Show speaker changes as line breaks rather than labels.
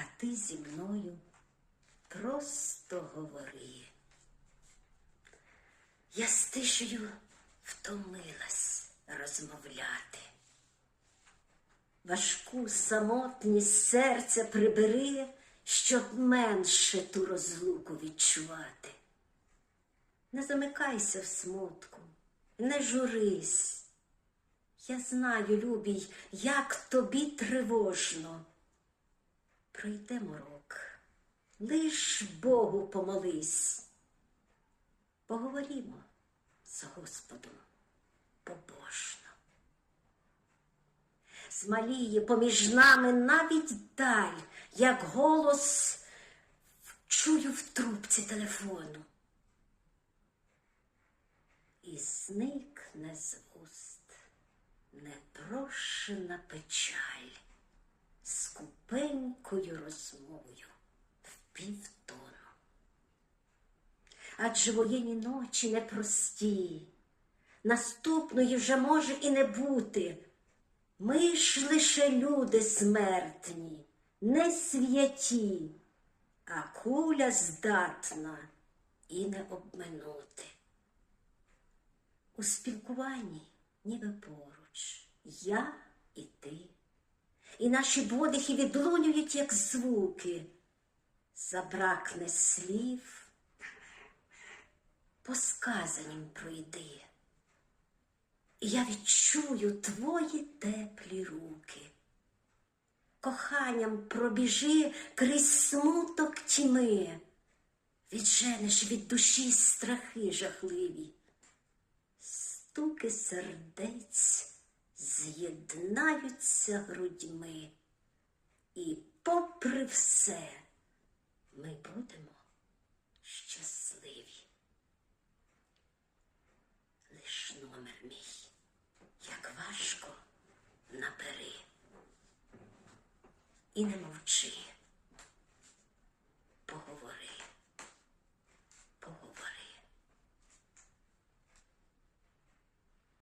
а ти зі мною просто говори. Я з тишею втомилась розмовляти. Важку самотність серця прибери, щоб менше ту розлуку відчувати. Не замикайся в смутку, не журись. Я знаю, любій, як тобі тривожно. Пройде морок, лиш Богу помолись. Поговорімо з Господом побожно. Змаліє поміж нами навіть даль, як голос чую в трубці телефону. І зникне з уст непрошена печаль скупенькою розмовою в півтону. Адже воєнні ночі непрості, наступної вже може і не бути. Ми ж лише люди смертні, не святі, а куля здатна і не обминути. У спілкуванні ніби поруч я і ти, і наші подихи відлунюють, як звуки, забракне слів, по сказанім пройди. І я відчую твої теплі руки. Коханням пробіжи крізь смуток тьми, відженеш від душі страхи жахливі. Стуки сердець з'єднаються грудьми, і попри все ми будемо щасливі. Лиш номер мій, як важко набери. І не мовчи.